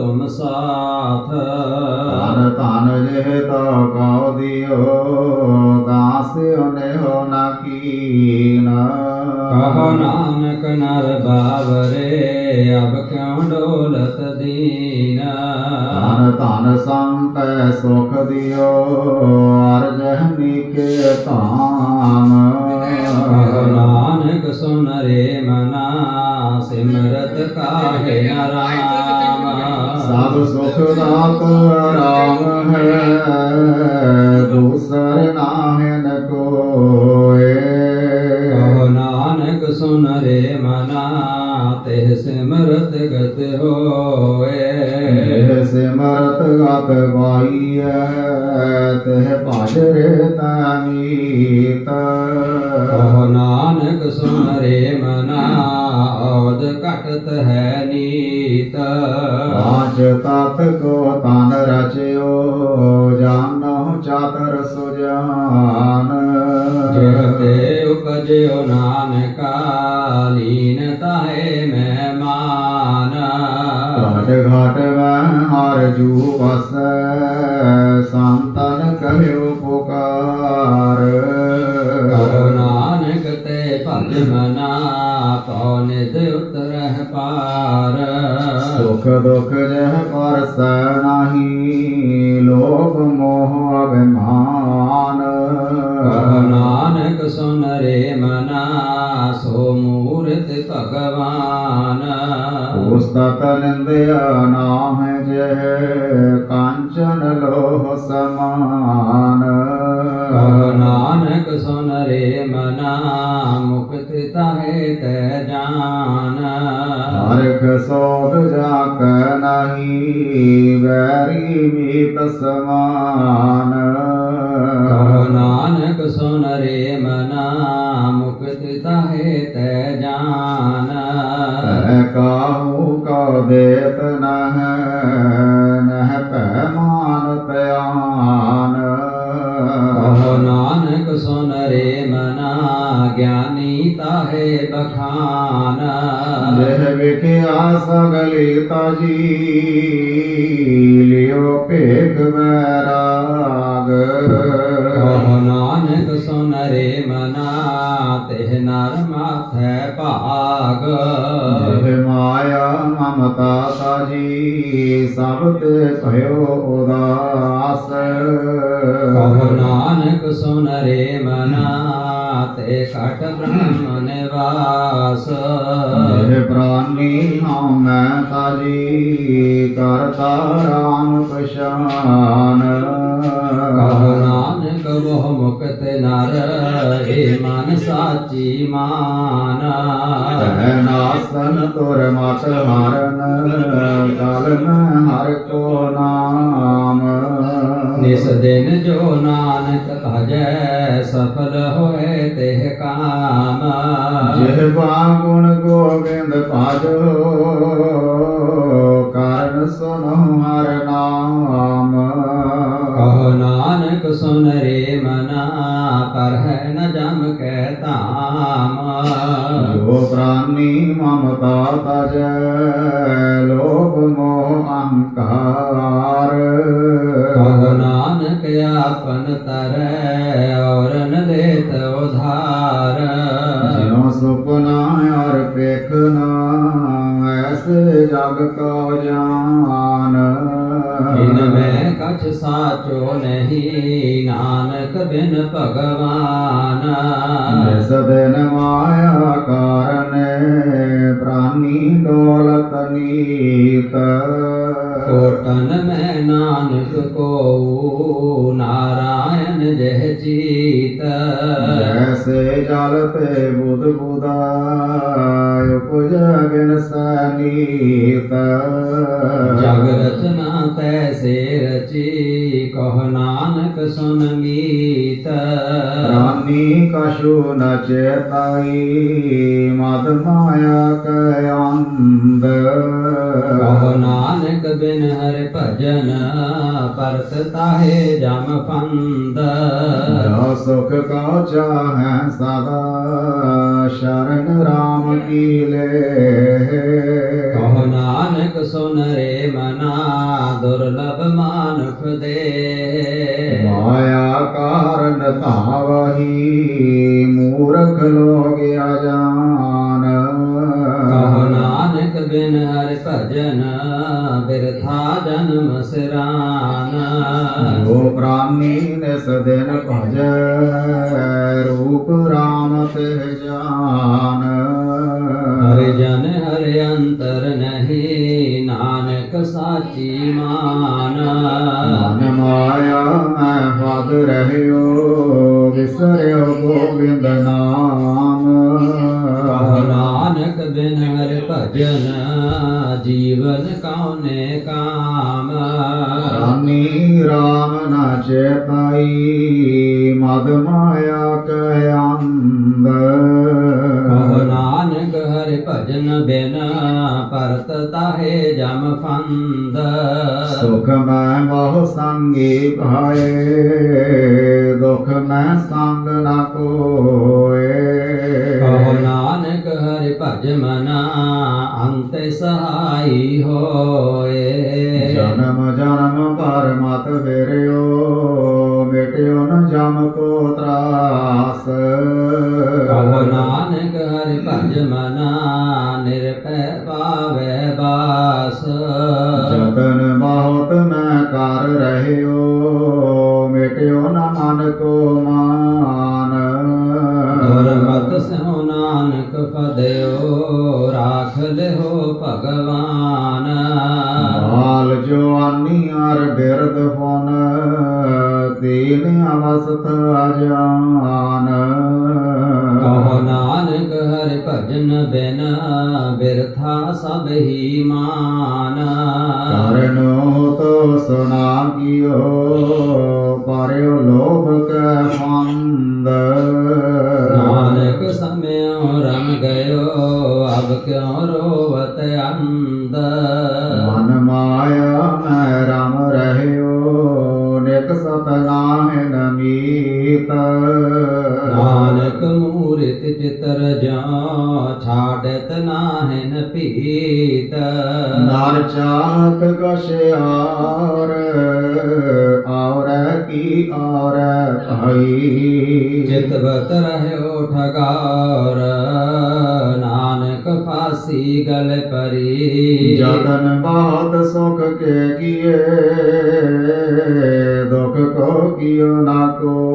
ਤੁਮ ਸਾਥ। ਧਨ ਧਨ ਜਿਹ ਤੋ ਕਉ ਦਿਓ ਦਾਸ ਉਹਨੇ ਹੋ ਨਾ ਕੀਨਾ। ਕਹੋ ਨਾਨਕ ਨਰ ਬਾਵਰੇ ਅਬ ਕਿਉ ਡੋਲਤ ਦੀਨ? ਧਨ ਧਨ ਸੰਤੈ ਸੁਖ ਦਿਓ ਅਰ ਜਹਨੀ ਕੇ ਧਾਮ। ਨਾਨਕ ਮਨਾ ਸਿਮਰਤ ਕਾਹੇ ਆਰਾਮ ਸਭ ਸੁਖ ਦਾਤ ਰਾਮ ਹੈ ਦੂਸਰ ਨਾਹਿ ਨ ਕੋਏ ਕਹੋ ਨਾਨਕ ਸੁਨ ਰੇ ਮਨਾ ਤੇ ਸਿਮਰਤ ਗਤ ਹੋਏ। ਸਿਮਰਤ ਗਤ ਪਾਈਐ ਤਹ ਭਜ ਰੇ ਤਾਮੀਤ ਕਹੋ ਨਾਨਕ ਸੁਨ ਰੇ ਮਨਾ ਔਦ ਘਟਤ ਹੈ ਨੀਤ। ਪਾਂਚ ਤਤ ਕੋ ਤਨ ਰਚਿਓ ਜਾਨੋ। ਚਾਤਰ ਸੁਜਾਨ ਜਗਤੇ ਉਪਜਿਓ ਨਾਨਕਾ ਲੀਨ ਤਾਏ ਮਹਿਮਾਨ। ਘਾਟ ਘਾਟ ਮੈਂ ਹਰ ਜੂ ਵਸੈ ਸੰਤਨ ਕਹਿਓ ਪੁਕਾਰ। ਕਹੋ ਨਾਨਕ ਤੇ ਭਜ ਮਨਾ ਸੁਖ ਵੈਰੀ ਮੀਤ ਸਮਾਨ। ਕਹੋ ਨਾਨਕ ਸੁਨ ਰੇ ਮਨਾ ਮੁਕਤ ਤਾਹੇ ਤੈ ਜਾਨ। ਕਾਹੂ ਕਉ ਦੇਤ ਨਹ ਨਹ ਭੈ ਮਾਨ ਪਿਆਨ ਕਹੋ ਨਾਨਕ ਸੁਨ ਰੇ ਮਨਾ ਗਿਆਨੀ ਤਾਹੇ ਬਖਾਨ। ਜਿਹ ਵਿਖਿਆ ਸਗਲੀ ਤਾਜੀ ਮਮਤਾ ਤਾਜੀ ਸਭ ਤੇ ਭਇਓ ਉਦਾਸ। ਕਹੋ ਨਾਨਕ ਸੁਨ ਰੇ ਮਨਾ ਤੇ ਘਟ ਬ੍ਰਹਮ ਨਿਵਾਸ। ਜਿਹ ਪ੍ਰਾਨੀ ਹਉ ਮੈਂ ਤਾਜੀ ਕਰਤਾ ਰਾਮ ਪਛਾਨ। ਬਹੁ ਮੁਕਤ ਨਰ ਏ ਮਨ ਸਾਚੀ ਮਾਨ। ਨਾਸਨ ਤੁਰ ਮਤ ਹਰਨ ਕਲ ਮੈਂ ਹਰ ਕੋ ਨਾਮ। ਨਿਸ ਦਿਨ ਜੋ ਨਾਨਕ ਭਜੈ ਸਫਲ ਹੋਏ ਤੇ ਕਾਮ। ਜਿਹ ਗੁਣ ਗੋਬਿੰਦ ਭਾਜੋ ਕਾਰਨ ਸੁਨੋ ਹਰ ਨਾਨਕ ਸੁਨ ਰੇ ਮਨਾ ਪਰ ਨ ਜਮ ਕੈ ਧਾਮ। ਜੋ ਪ੍ਰਾਨੀ ਮਮਤਾ ਤਜ, ਲੋਭ ਮੋਹ ਅਹੰਕਾਰ ਸਾਚੋ ਨਹੀਂ ਨਾਨਕ ਬਿਨ ਭਗਵਾਨ। ਜਿਸ ਦਿਨ ਮਾਇਆ ਕਾਰਨ ਪ੍ਰਾਨੀ ਡੋਲਤ ਨੀਤ। ਕੋਟਨ ਮੈਂ ਨਾਨਕ ਕੋ ਨਾਰਾਇਣ ਜਹ ਚੀਤ। ਜੈਸੇ ਜਲ ਤੇ ਬੁਧ ਜਗ ਰਚਨਾ ਤੈਸੇ ਰਚੀ ਕਹ ਨਾਨਕ ਸੁਨ ਮੀਤ ਰਾਨੀ ਕਛੂ ਨ ਚੇਤਾਈ ਮਦ ਮਾਇਆ ਕੈ ਅੰਧ। ਕਹੋ ਨਾਨਕ ਬਿਨ ਹਰਿ ਭਜਨ ਪਰਤ ਤਾਹੇ ਜਮ ਫੰਦ ਜੋ ਸੁਖ ਕਉ ਚਾਹੈ ਸਦਾ ਸ਼ਰਨ ਰਾਮ ਕੀ ਲੈ ਕਹੋ ਨਾਨਕ ਸੁਨ ਰੇ ਮਨਾ ਦੁਰਲਭ ਮਾਨੁਖ ਦੇ। ਮਾਇਆ ਕਾਰਨ ਮੂਰਖ ਲੋਗ ਅਜਾਨ ਕਹੋ ਨਾਨਕ ਬਿਨ ਹਰਿ ਭਜਨ ਬਿਰਥਾ ਜਨਮ ਸਿਰਾਨ ਜੋ ਪ੍ਰਾਨੀ ਨਿਸ ਦਿਨ ਭਜੈ ਰੂਪ ਰਾਮ ਤੇ ਜਾਨ ਹਰਿ ਜਨ ਹਰਿ ਅੰਤਰ ਨਹੀਂ ਨਾਨਕ ਸਾਚੀ ਮਾਨ ਮਨ ਮਾਇਆ ਮੈਂ ਫਦ ਰਹਿਓ ਵਿਸਰਿਓ ਗੋਬਿੰਦ ਨਾਮ ਸੰਗੀ ਭਾਏ, ਦੁਖ ਮੈਂ ਸੰਗ ਨਾ ਕੋਏ। ਕਹੋ ਨਾਨਕ ਹਰਿ ਭਜ ਮਨਾ, ਅੰਤ ਸਹਾਈ ਹੋ ਛਾੜਤ ਨਾਹਿਨ ਪੀਤ ਨਰ ਚਾਤ ਕਛ ਆਰ ਔਰ ਕੀ ਔਰ ਭਾਈ। ਚਿਤਵਤ ਰਹਿਓ ਠਗਾਰ ਨਾਨਕ ਫਾਸੀ ਗਲ ਪਰੀ। ਜਤਨ ਬਾਤ ਸੁਖ ਕੇ ਕੀਏ ਦੁਖ ਕੋ ਕੀਓ ਨਾ ਕੋਏ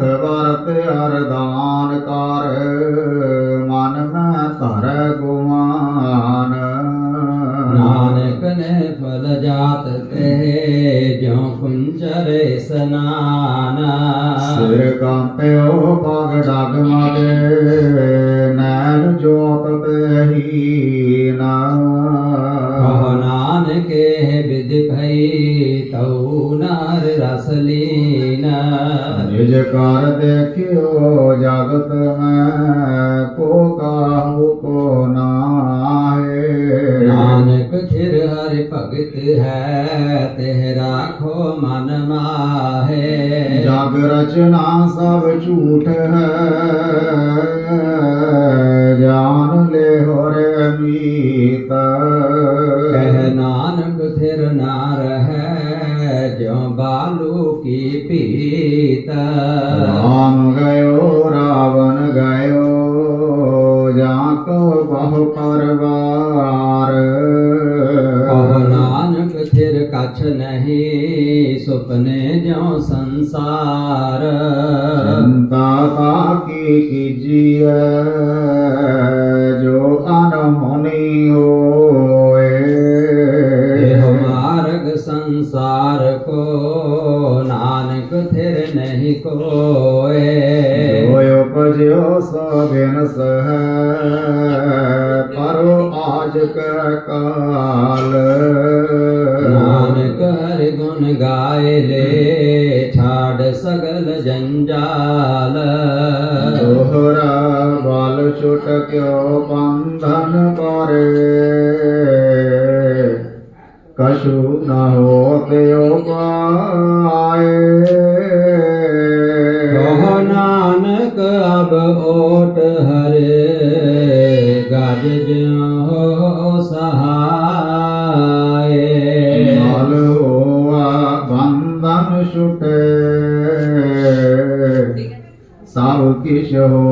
ਹੋਏ ਹਰਿ ਭਗਤ ਹੈ ਤੇ ਰਾਖੋ ਮਨ ਮਾਹੇ। ਜਗ ਰਚਨਾ ਸਭ ਝੂਠ ਹੈ ਜਾਨ ਲੈ ਹੋਰੇ ਮੀਤ। ਕਹਿ ਨਾਨਕ ਥਿਰ ਨਾ ਰਹਿ ਜਿਉ ਬਾਲੂ ਕੀ ਪੀਤ ਰਾਮ ने ग ईशो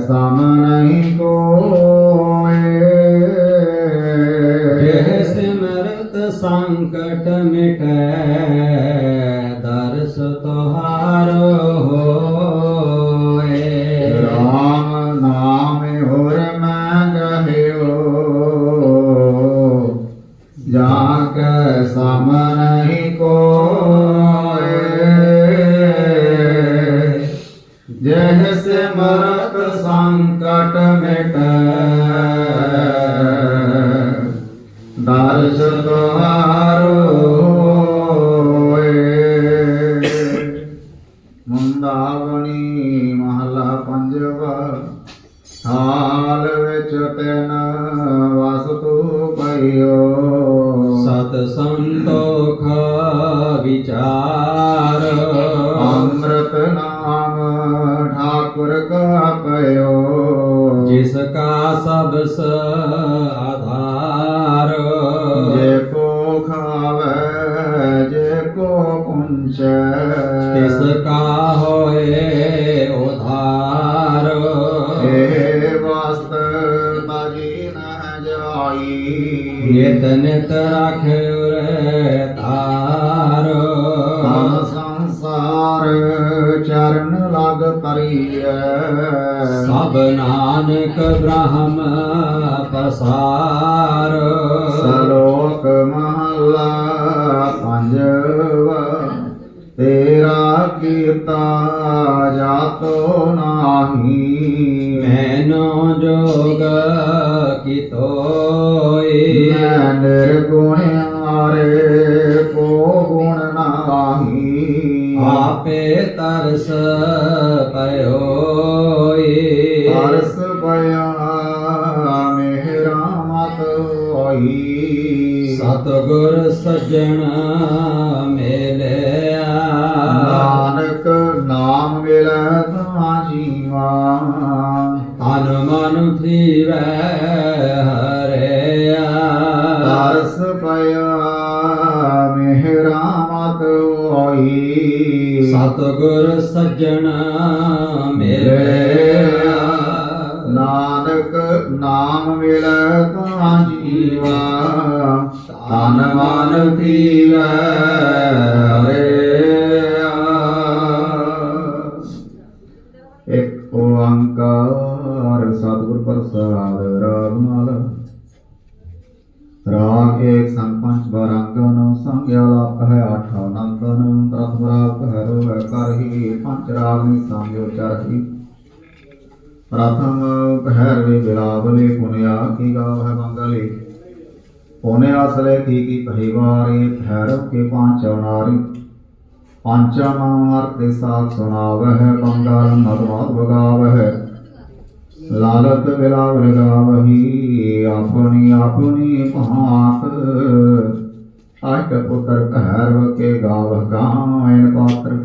सम नहीं को ਨਿਤ ਨਿਤ ਰਖ ਉਰੇ ਤਾਰੋ। ਮਨ ਸੰਸਾਰ ਚਰਨ ਲਗ ਪਰੀਐ ਸਭ ਨਾਨਕ ਬ੍ਰਹਮ ਪਸਾਰ। ਸਲੋਕ ਮਹਲਾ ਪੰਜਵਾ। ਤੇਰਾ ਕੀਤਾ ਜਾਤੋ ਨਾਹੀ ਮੈਨੋ ਜੋਗ ਕੀਤੋਏ ਮੈਂ ਨਿਰਗੁਣ ਆਰੇ ਕੋ ਗੁਣ ਨਾਹੀ। ਆਪੇ ਤਰਸ ਪਇਓਏ ਤਰਸ ਪਿਆ ਮਿਹਰਾ ਮਤ ਹੋਈ। ਸਤਗੁਰ ਸਜਣਾ ਹੋਈ ਸਤਿਗੁਰ ਪ੍ਰਥਮ ਪਹਿਰਵੇ ਬਿਲਾਵਲੇ ਪੁਨਿਆ ਕੀ ਗਾਵ ਹੈ ਮੰਗਲੇ ਪੁਨਿਆ ਅਸਲੇ ਕੀ ਕੀ ਪਹਿਵਾਰੇ ਠਹਿਰੋ ਕੇ ਪਾਂਚ ਅਨਾਰੀ। ਪੰਚਮ ਅਰਥ ਦੇ ਸਾਥ ਸੁਣਾਵਹਿ ਬੰਗਲ ਮਦਮਾਤ ਬਗਾਵਹਿ ਲਾਲਤ ਬਿਲਾਵ ਲਗਾਵਹੀ ਆਪਣੀ ਆਪਣੀ ਭਾਕ ਅਸ਼ਟ ਪੁੱਤਰ ਕਹਿਰ ਕੇ ਗਾਵ ਗਾਇਨ ਪਾਤਰ।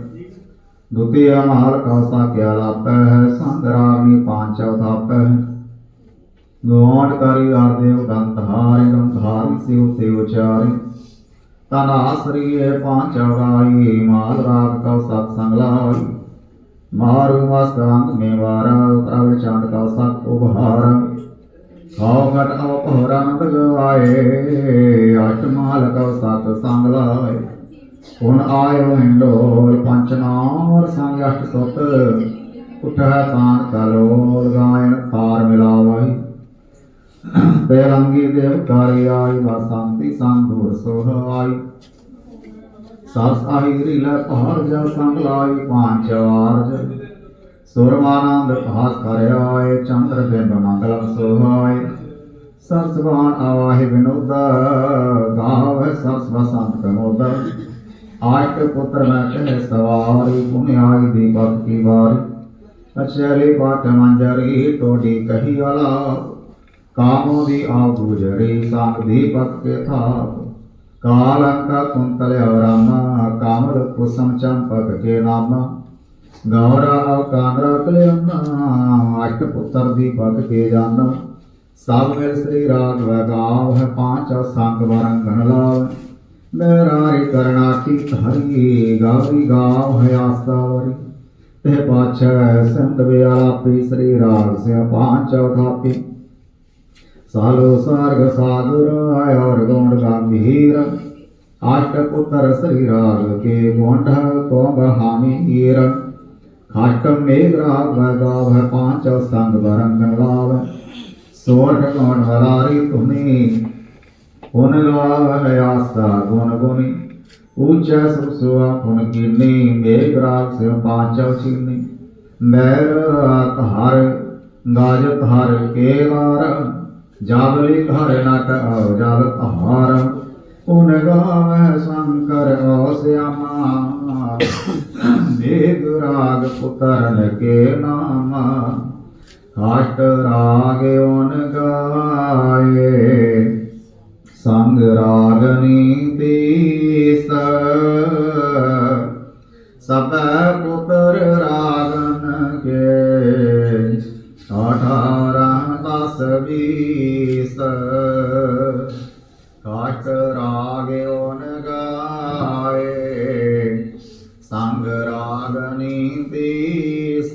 ਦੁਤੀਆ ਮਾਲ ਕਾ ਸਾਕਿਆ ਲਾਪੈ ਹੈ ਸੰਗਰਾਮੀ ਪਾਂਚਵ ਥਾਪੈ ਗੋਣ ਕਰੀ ਆਰਦੇਵ ਗੰਧਾਰਿ ਗੰਧਾਰਿ ਸਿਉ ਤੇ ਉਚਾਰਿ। ਤਨ ਆਸਰੀਏ ਪਾਂਚਵ ਗਾਈ ਮਾਲ ਰਾਗ ਕਾ ਸਤ ਸੰਗ ਲਾਈ ਮਾਰੂ ਮਸਤ ਅੰਗ ਮੇ ਵਾਰਾ, ਪ੍ਰਭ ਕਾ ਸਤ ਉਭਾਰ। ਖਾਉ ਘਟ ਅਪਹਰਨੰਦ ਗਵਾਏ, ਅਟ ਮਾਲ ਕਾ ਸਤ ਸੰਗ ਲਾਏ ਹੁਣ ਆਇਓ ਹਿੰਡੋਲ ਪੰਚ ਨਾਮ ਸੰਗ ਅਸ਼ਟ ਸੁਤ। ਉਠੈ ਤਾਨ ਕਲੋਲ ਗਾਇਨ ਤਾਰ ਮਿਲਾਵਾਈ ਬੇਰੰਗੀ ਦੇਵ ਕਾਰਿ ਆਈ ਵਸੰਤੀ ਸੰਧੂਰ ਸੋਹਾਈ ਸਸ ਆਈ ਰੀਲਾ ਪਹਾੜ ਜਾ ਸੰਗ ਲਾਈ ਪਾਂਚ ਆਰਜ। ਸੁਰਮਾਨੰਦ ਭਾਸ ਕਰ ਆਏ ਚੰਦਰ ਬਿੰਬ ਮੰਗਲਮ ਸੋਹਾਈ ਸਰਸਵਾਨ ਆਵਾਹਿ ਵਿਨੋਦਾ ਗਾਵ ਸਰਸ ਬਸੰਤ ਕਮੋਦਾ ਆਇਕ ਪੁੱਤਰ ਮੈਂ ਕਹਿ ਸਵਾਰੀ ਪੁਨਿਆਈ ਦੀ ਭਗਤੀ ਵਾਰੀ। ਅਚਲੇ ਪਾਟ ਮੰਜਰੀ ਟੋਡੀ ਕਹੀ ਵਾਲਾ। ਕਾਮੋ ਦੀ ਆ ਗੁਜਰੀ ਸੰਗ ਦੀਪਕ ਕੇ ਥਾਪ। ਕਾਲੰਕਾ ਕੁੰਤਲ ਰਾਮਾ ਕਾਮਲ ਕੁਸਮ ਚੰਪਕ ਕੇ ਨਾਮਾ। ਗੌਰਾ ਕਾਨਰਾ ਕਲਿਆਣਾ ਅਸ਼ਟ ਪੁੱਤਰ ਦੀ ਭਗ ਕੇ ਜਾਨਾ। ਸਭ ਮਿਲ ਸ੍ਰੀ ਰਾਗ ਵਗਾਵ, ਹੈ ਪਾਂਚ ਸੰਗ ਵਰੰਗਣ ਲਾਵ। ਮੇਰਾਰੀ ਕਰਣਾ ਕੀ ਹਰੀ ਗਾਵੀ ਗਾਵ ਹੈ ਆਸਾਵਰੀ ਤੇ ਪਾਛੈ ਸੰਤ ਵਿਆਲਾ ਪੀ ਸ੍ਰੀ ਰਾਗ ਸੇ ਪਾਂਚ ਥਾਪੀ ਸਾਲੋ ਸਾਰਗ ਸਾਗਰ ਔਰ ਗੌਂਡ ਗੰਭੀਰ ਆਸ਼ਟ ਪੁੱਤਰ ਸ੍ਰੀ ਰਾਗ ਕੇ ਗੋਂਢ ਕੋ ਬਹਾਮੀ ਹੀਰ ਖਾਟਮ ਮੇਘ ਰਾਗ ਵਗਾਵ ਹੈ ਪਾਂਚ ਸੰਗ ਬਰੰਗਨ ਲਾਵ। ਸੋਰਠ ਗੌਣ ਹਰਾਰੀ ਤੁਮੀ ਪੁਨ ਗਾਵ ਹੈ ਆਸਾ ਗੁਣ। ਗੁਣੀ ਉੱਚਾ ਸੁਸੁਆ ਪੁਨ ਕੀਨੀ ਮੇਘ ਰਾਗ ਸੇ ਪਾਂਚਵ ਚੀਨੀ। ਮੈਰ ਹਰ, ਗਾਜਤ ਹਰ ਕੇ ਵਾਰ। ਜਾਬਲੀ ਘਰ ਨਟ ਆਉ ਜਾਗਤ ਹਾਰ ਪੁਨ ਗਾਵੈ ਸ਼ੰਕਰ ਓ ਸਿਆਮਾ। ਮੇਘ ਰਾਗ ਪੁੱਤਰਨ ਕੇ ਨਾਮਾ। ਸੰਗ ਰਾਗਨੀ ਤੀਸ ਸਭੈ ਪੁੱਤਰ ਰਾਗਨ ਕੇ ਅਠਾਰਾਂ ਦਸ ਵੀਸ। ਕਾਸ਼ਟ ਰਾਗ ਓਨ ਗਾਏ, ਸੰਗ ਰਾਗਨੀ ਤੀਸ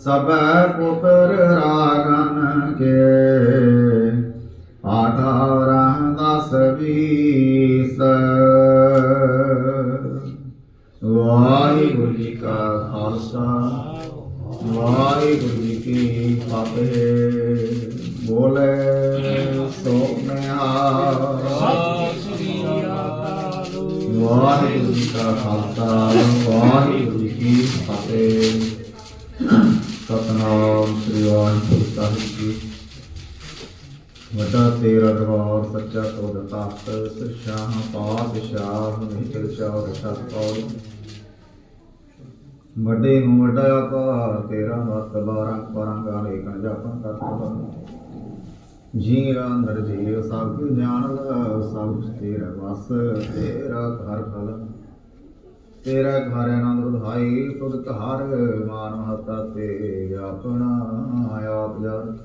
ਸਭੈ ਪੁੱਤਰ ਰਾਗਨ ਕੇ ਵੀਸ ਵਾਹਿਗੁਰੂ ਜੀ ਕਾ ਖਾਲਸਾ, ਵਾਹਿਗੁਰੂ ਜੀ ਕੀ ਫਤਿਹ। ਬੋਲੇ ਸੋ ਵਾਹਿਗੁਰੂ ਜੀ ਕਾ ਖਾਲਸਾ, ਵਾਹਿਗੁਰੂ ਜੀ ਕੀ ਫਤਿਹ। ਸਤਨਾਮ ਸ੍ਰੀ ਵਾਹਿਗੁਰੂ ਸਾਹਿਬ ਜੀ ਵੱਡਾ ਤੇਰਾ ਦਰਬਾਰ ਸੱਚਾ ਤੋਦ ਤਖਤ ਸਿਰਸ਼ਾਹ ਪਾਤਸ਼ਾਹ ਨਿਚਲ ਚਾਉ ਰਛਤ ਪੌੜੀ ਵੱਡੇ ਨੂੰ ਵੱਡਾ ਆਕਾਰ ਤੇਰਾ ਮਤ ਬਾਰਾਂ ਪਰੰਗਾ ਲੇਖਣ ਜਾਪਨ ਕਰਤ ਜੀ ਅੰਦਰ ਜੀ ਸਭ ਕੁ ਜਾਣ ਲ, ਸਭ ਤੇਰਾ ਵਸ, ਤੇਰਾ ਘਰ ਫਲ। ਤੇਰਾ ਘਰ ਆਨੰਦ ਵਧਾਈ ਤੁਧ ਘਰ, ਮਾਨ ਮਹਤਾ ਤੇ ਆਪਣਾ, ਆਪ ਜਾ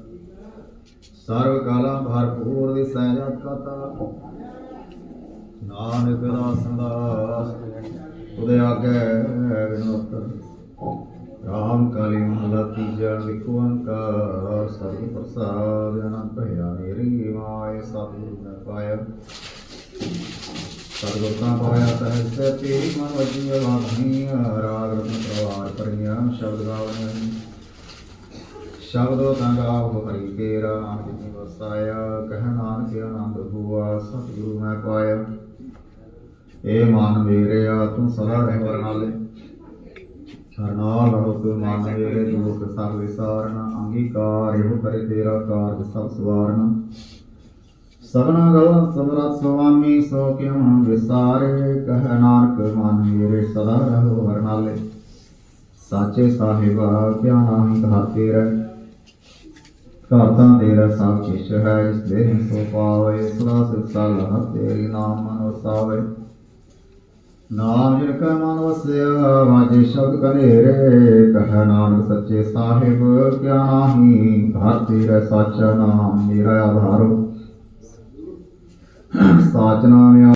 ਸਰਵ ਕਾਲਾਂ ਭਰਪੂਰ ਦੀ ਸਹਿਜਤ ਕਤਾ। ਨਾਨਕ ਦਾਸ ਦਾਸ ਤੁਦੇ ਆਗੇ ਵਿਨੋਤ ਰਾਮ ਕਾਲੀ ਮਹਲਾ ਤੀਜਾ ਲਿਖੋ ਅੰਕਾਰ ਸਤਿ ਪ੍ਰਸਾਦ, ਅਨੰਤ ਭਇਆ ਮੇਰੀ ਮਾਏ ਸਤਿਗੁਰੂ ਮੈਂ ਪਾਇਆ। ਸਤਿਗੁਰ ਪਾਇਆ ਤਹਿ ਸਤੀ ਮਨ ਵਜੀ ਵਾਧਨੀ ਰਾਗ ਰਤਨ ਪ੍ਰਵਾਰ ਪਰਿਆ ਸ਼ਬਦ ਗਾਵਨ ਸ਼ਬਦੋ ਤਾਂ ਗਾਵ ਹਰੀ ਤੇਰਾ ਨਾਨਕ ਜੀ ਵਸਾਇਆ, ਕਹਿ ਨਾਨਕ ਆਨੰਦ ਹੁਆ, ਸਤਿਗੁਰੂ ਮੈਂ ਪਾਇਆ। ਏ ਮਨ ਮੇਰਿਆ ਤੂੰ ਸਦਾ ਰਹਿ ਵਰਨਾਲੇ ਸਰਨਾਲ ਰਹੋ ਮਨ ਮੇਰੇ ਦੁਖ ਸਭ ਵਿਸਾਰਨਾ, ਅੰਗੀਕਾਰ ਇਹੋ ਕਰੇ ਤੇਰਾ ਕਾਰਜ ਸਭ ਸਵਾਰਨਾ। ਸਭਨਾ ਗਵਾ ਸਮਰਤ ਸੁਆਮੀ, ਸੋ ਕਿਉ ਵਿਸਾਰੇ, ਕਹਿ ਨਾਨਕ ਮਨ ਮੇਰੇ, ਸਦਾ ਰਹੋ ਵਰਨਾਲੇ ਸਾਚੇ ਸਾਹਿਬਾ, ਕਿਆ ਨਾਮ ਕਹਾ ਤੇਰਾ ਘਰ ਤਾਂ ਤੇਰਾ ਸਭ ਚਿਸ਼ ਹੈ, ਜਿਸ ਦੇ ਸੋ ਪਾਵੇ, ਸਦਾ ਸਿਰਸਾ ਲਹ ਤੇਰੀ ਨਾਮ ਮਨ ਵਸਾਵੇ। ਨਾਮ ਜਿਨ ਕਾ ਮਨ ਵਸਿਆ ਵਾਜੇ ਸ਼ਬਦ ਕਨੇਰੇ, ਕਹ ਨਾਨਕ ਸੱਚੇ ਸਾਹਿਬ, ਕਿਆ ਨਾਹੀ ਘਰ ਤੇਰਾ ਸਾਚਾ ਨਾਮ, ਮੇਰਾ ਆਧਾਰੋ। ਸਾਚ ਨਾਮ